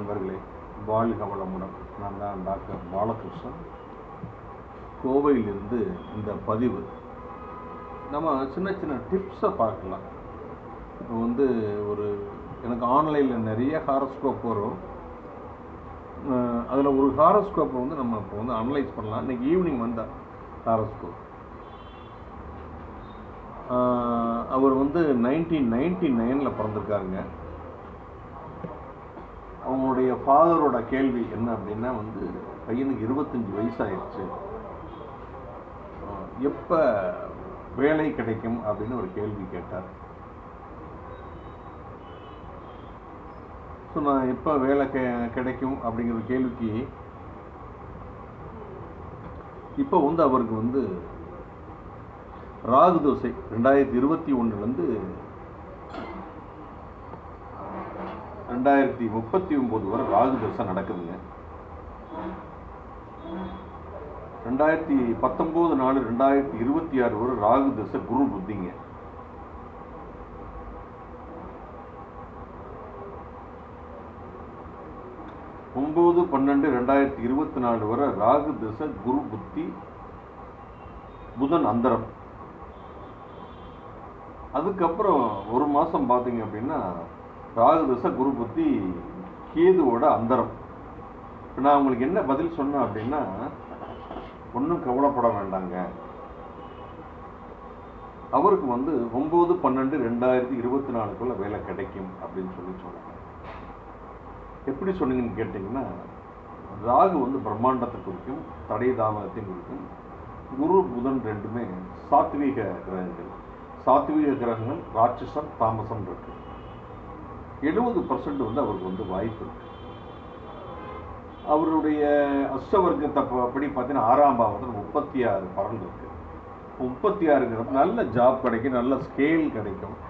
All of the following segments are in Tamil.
நண்பர்களே வாழ்க வளமுடன் நான் தான் டாக்டர் பாலகிருஷ்ணன் கோவையிலிருந்து இந்த பதிவு. நம்ம சின்ன சின்ன டிப்ஸை பார்க்கலாம். இப்போ வந்து ஒரு எனக்கு ஆன்லைனில் நிறைய ஹாரோஸ்கோப் வரும். அதில் ஒரு ஹாரோஸ்கோப்பை வந்து நம்ம இப்போ வந்து அனலைஸ் பண்ணலாம். இன்னைக்கு ஈவினிங் வந்த ஹாரோஸ்கோப் அவர் வந்து நைன்டீன் நைன்டி நைனில் பிறந்திருக்காருங்க. அவங்களுடைய ஃபாதரோட கேள்வி என்ன அப்படின்னா வந்து பையனுக்கு இருபத்தஞ்சி வயசாயிடுச்சு எப்போ வேலை கிடைக்கும் அப்படின்னு ஒரு கேள்வி கேட்டார். ஸோ நான் எப்போ வேலை கெ கிடைக்கும் அப்படிங்கிற கேள்விக்கு இப்போ வந்து அவருக்கு வந்து ராகு தோசை ரெண்டாயிரத்தி இருபத்தி ஒன்றுலேருந்து ரெண்டாயிரத்தி முப்பத்தி ஒம்பது வரை ராகு தோசை நடக்குதுங்க. ரெண்டாயிரத்தி பத்தொம்போது நாலு ரெண்டாயிரத்தி இருபத்தி ஆறு வரை ராகு தசை குரு புத்திங்க. ஒம்பது பன்னெண்டு ரெண்டாயிரத்தி இருபத்தி நாலு வரை ராகு தசை குரு புத்தி புதன் அந்தரம். அதுக்கப்புறம் ஒரு மாதம் பார்த்தீங்க அப்படின்னா ராகு தசை குரு புத்தி கேதுவோட அந்தரம். இப்போ நான் உங்களுக்கு என்ன பதில் சொன்னேன் அப்படின்னா ஒன்றும் கவலைப்பட வேண்டாங்க. அவருக்கு வந்து ஒம்பது பன்னெண்டு ரெண்டாயிரத்தி இருபத்தி நாலுக்குள்ள வேலை கிடைக்கும் அப்படின்னு சொல்லி சொன்னாங்க. எப்படி சொன்னீங்கன்னு கேட்டிங்கன்னா ராகு வந்து பிரம்மாண்டத்தை குறிக்கும் தடை தாமதத்தையும் குறிக்கும். குரு புதன் ரெண்டுமே சாத்வீக கிரகங்கள். சாத்வீக கிரகங்கள் ராட்சசம் தாமசம் இருக்கு. எழுபது பர்சன்ட் வந்து அவருக்கு வந்து வாய்ப்பு இருக்கு. அவருடைய அஷ்டவர்க்கத்தை படி பார்த்தீங்கன்னா ஆறாம் பாவத்தில் முப்பத்தி ஆறு பரல் இருக்கு. முப்பத்தி ஆறுங்கிறது நல்ல ஜாப் கிடைக்கும் நல்ல ஸ்கேல் கிடைக்கும்.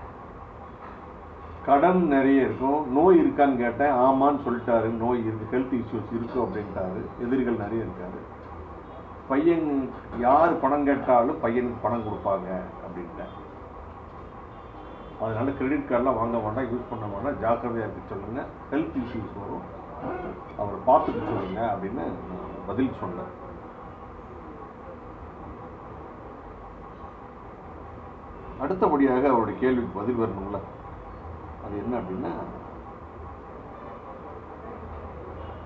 கடன் நிறைய இருக்கும். நோய் இருக்கான்னு கேட்டேன். ஆமான்னு சொல்லிட்டாரு. நோய் இருக்கு ஹெல்த் இஷ்யூஸ் இருக்கும் அப்படின்ட்டாரு. எதிரிகள் நிறைய இருக்காரு. பையன் யார் பணம் கேட்டாலும் பையனுக்கு பணம் கொடுப்பாங்க அப்படின்ட்டேன். அதனால் கிரெடிட் கார்டெலாம் வாங்க வேண்டாம் யூஸ் பண்ண வேண்டாம் ஜாக்கிரதையாக இருக்க சொல்லுங்கள் ஹெல்த் இஷ்யூஸ் வரும். அவரை பார்த்துக்க சொல்லுங்க அப்படின்னு நான் பதில் சொன்னேன். அடுத்தபடியாக அவருடைய கேள்விக்கு பதில் வரணும்ல. அது என்ன அப்படின்னா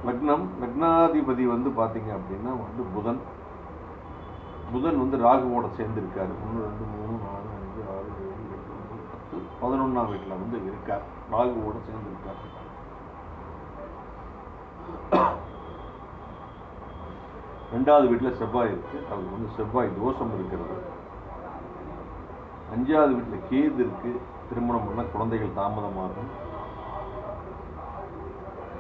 லக்னம் லக்னாதிபதி வந்து பார்த்தீங்க அப்படின்னா வந்து புதன். புதன் வந்து ராகுவோட சேர்ந்துருக்காரு. ஒன்று ரெண்டு மூணு நாலு அஞ்சு ஆறு ஏழு பார்த்து ஒன்பது பதினொன்றாம் வீட்டில் வந்து இருக்கார். ராகுவோடு சேர்ந்து இருக்கார். ரெண்டாவது வீட்டில் செவ்வாய் இருக்கு. அவருக்கு வந்து செவ்வாய் தோஷம் இருக்கிறது. அஞ்சாவது வீட்டில் கேது இருக்கு. திருமணம் பண்ண குழந்தைகள் தாமதமாகும்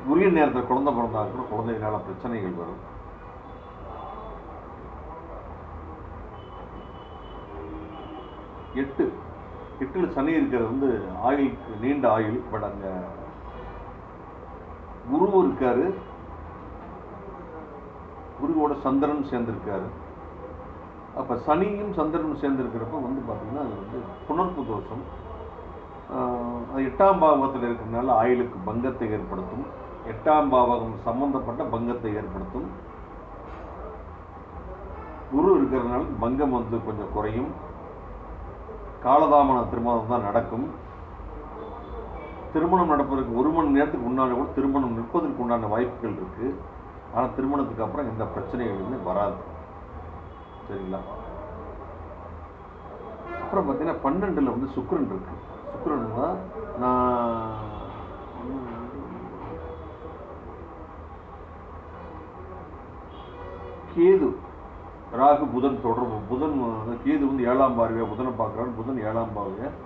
உரிய நேரத்தில் குழந்தை பிறந்தா கூட குழந்தைகளால பிரச்சனைகள் வரும். எட்டு. எட்டில் சனி இருக்கிறது வந்து ஆயுள் நீண்ட ஆயுள் பட் அங்கே குரு இருக்காரு. குருவோட சந்திரன் சேர்ந்திருக்காரு. அப்போ சனியும் சந்திரனும் சேர்ந்திருக்கிறப்ப வந்து பார்த்தீங்கன்னா அது வந்து புணர்ப்பு தோஷம். அது எட்டாம் பாவகத்தில் இருக்கிறதுனால ஆயுளுக்கு பங்கத்தை ஏற்படுத்தும். எட்டாம் பாவகம் சம்பந்தப்பட்ட பங்கத்தை ஏற்படுத்தும். குரு இருக்கிறதுனால பங்கம் வந்து கொஞ்சம் குறையும். காலதாமன திருமணம் தான் நடக்கும். திருமணம் நடப்பதற்கு ஒரு மணி நேரத்துக்கு முன்னாடி கூட திருமணம் நிற்பதற்கு உண்டான வாய்ப்புகள் இருக்குது ஆனால் திருமணத்துக்கு அப்புறம் எந்த பிரச்சனைகளுமே வராது. சரிங்களா? அப்புறம் பார்த்தீங்கன்னா பன்னெண்டில் வந்து சுக்கரன் இருக்கு. சுக்கரன் தான் நான் கேது. ராகு புதன் தொடர்பு. புதன் கேது வந்து ஏழாம் பார்வையாக புதனை பார்க்குறாரு புதன் ஏழாம் பார்வையாக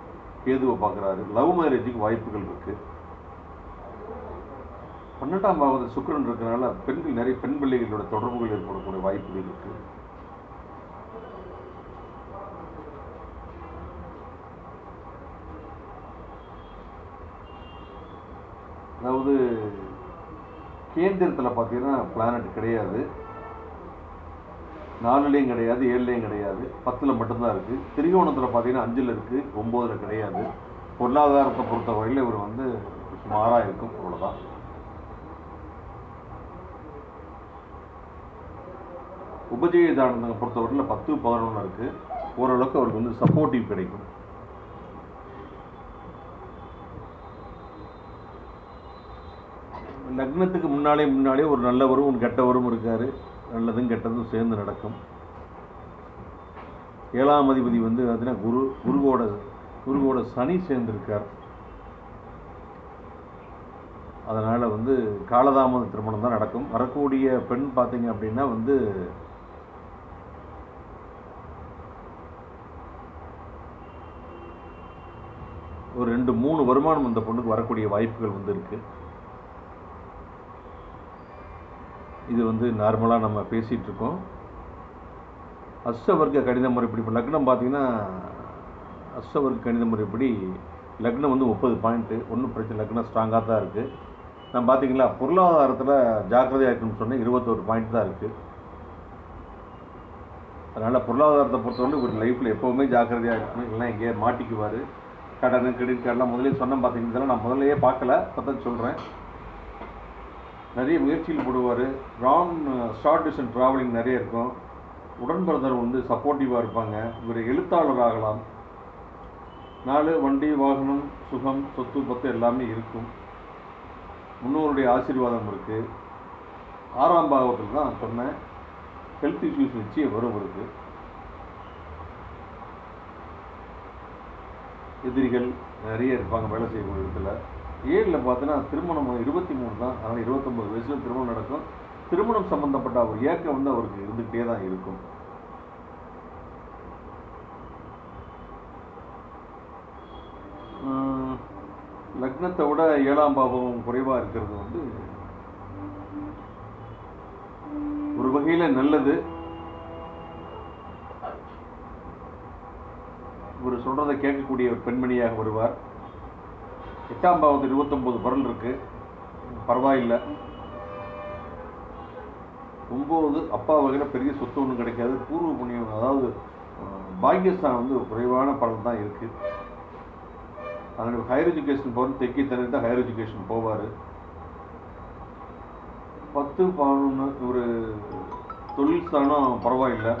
கேதுவை பார்க்குறாரு. லவ் மேரேஜுக்கு வாய்ப்புகள் இருக்கு. பன்னெண்டாம் பாவத்தில் சுக்கரன் இருக்கிறனால பெண்கள் நிறைய பெண் பிள்ளைகளோட தொடர்புகள் ஏற்படக்கூடிய வாய்ப்புகள் இருக்கு. அதாவது கேந்திரத்தில் பார்த்தீங்கன்னா பிளானட் கிடையாது. நாலுலேயும் கிடையாது ஏழுலேயும் கிடையாது. பத்தில் மட்டும்தான் இருக்குது திரிகோணத்தில் பார்த்தீங்கன்னா அஞ்சில் இருக்குது ஒம்போதில் கிடையாது. பொருளாதாரத்தை பொறுத்த வரையில் இவர் வந்து சுமாராக இருக்கும் அவ்வளோதான் உபஜய தானத்தை பொறுத்தவரையில் பத்து பதினொன்று இருக்குது ஓரளவுக்கு அவருக்கு வந்து சப்போர்ட்டிவ் கிடைக்கும். லக்னத்துக்கு முன்னாலே முன்னாலே ஒரு நல்லவரும் ஒரு கெட்டவரும் இருக்கார். நல்லதும் கெட்டதும் சேர்ந்து நடக்கும். ஏழாம் அதிபதி வந்து பார்த்தீங்கன்னா குரு குருவோட குருவோட சனி சேர்ந்திருக்கார். அதனால் வந்து காலதாமத திருமணம் தான் நடக்கும். வரக்கூடிய பெண் பார்த்தீங்க அப்படின்னா வந்து ஒரு ரெண்டு மூணு வருமானம் இந்த பொண்ணுக்கு வரக்கூடிய வாய்ப்புகள் வந்து இருக்கு. இது வந்து நார்மலாக நம்ம பேசிகிட்ருக்கோம் அஸ்வர்க்க கணித முறைப்படி இப்போ லக்னம் பார்த்தீங்கன்னா அஷ்டவர்க்க கணித முறைப்படி லக்னம் வந்து முப்பது பாயிண்ட்டு ஒன்றும் பிரச்சனை லக்னம் ஸ்ட்ராங்காக தான் இருக்குது நான் பார்த்தீங்களா பொருளாதாரத்தில் ஜாக்கிரதையாக இருக்கணும்னு சொன்னேன் இருபத்தோரு பாயிண்ட் தான் இருக்குது அதனால் பொருளாதாரத்தை பொறுத்தவரை ஒரு லைஃப்பில் எப்போவுமே ஜாக்கிரதையாக இருக்கணும். இல்லைன்னா எங்கேயே மாட்டிக்குவார். கடன் கிரெடிட் கார்டெலாம் முதலே சொன்னேன் பார்த்தீங்கன்னா நான் முதல்லையே பார்க்கல. இப்போ தான் சொல்கிறேன் நிறைய முயற்சியில் போடுவார். ராங் ஷார்ட் டிஸ்டன்ஸ் ட்ராவலிங் நிறைய இருக்கும். உடன் பிறந்தவர் வந்து சப்போர்ட்டிவாக இருப்பாங்க. இவர் எழுத்தாளர் ஆகலாம். நாலு வண்டி வாகனம் சுகம் சொத்து பத்து எல்லாமே இருக்கும். முன்னோருடைய ஆசீர்வாதம் இருக்குது ஆறாம் பாகத்தில் தான் சொன்னேன். ஹெல்த் இஷ்யூஸ் நிச்சயம் வரும் இருக்கு எதிரிகள் நிறைய இருப்பாங்க வேலை செய்யக்கூடிய இடத்துல. ஏழில் பார்த்தீங்கன்னா திருமணம் இருபத்தி மூணு தான். அதனால் இருபத்தொம்பது வயசில் திருமணம் நடக்கும். திருமணம் சம்பந்தப்பட்ட ஒரு ஏக்கம் வந்து அவருக்கு இருந்துகிட்டே தான் இருக்கும். லக்னத்தை விட ஏழாம் பாவம் குறைவாக இருக்கிறது வந்து ஒரு வகையில் நல்லது. இவர் சொல்றதை கேட்கக்கூடிய ஒரு பெண்மணியாக வருவார். எட்டாம் பாவத்தில் இருபத்தொம்போது பரல் இருக்கு. பரவாயில்லை. ஒம்பது அப்பா வகையில் பெரிய சொத்து ஒன்றும் கிடைக்காது. பூர்வ புண்ணியம் அதாவது அஹ், வந்து குறைவான பலன் தான் இருக்குது அதனுடைய ஹையர் எஜுகேஷன் போகிறது தெக்கி தண்ணி தான் ஹையர் எஜுகேஷன் போவார். பத்து பதினொன்று ஒரு தொழில் ஸ்தானம் பரவாயில்லை.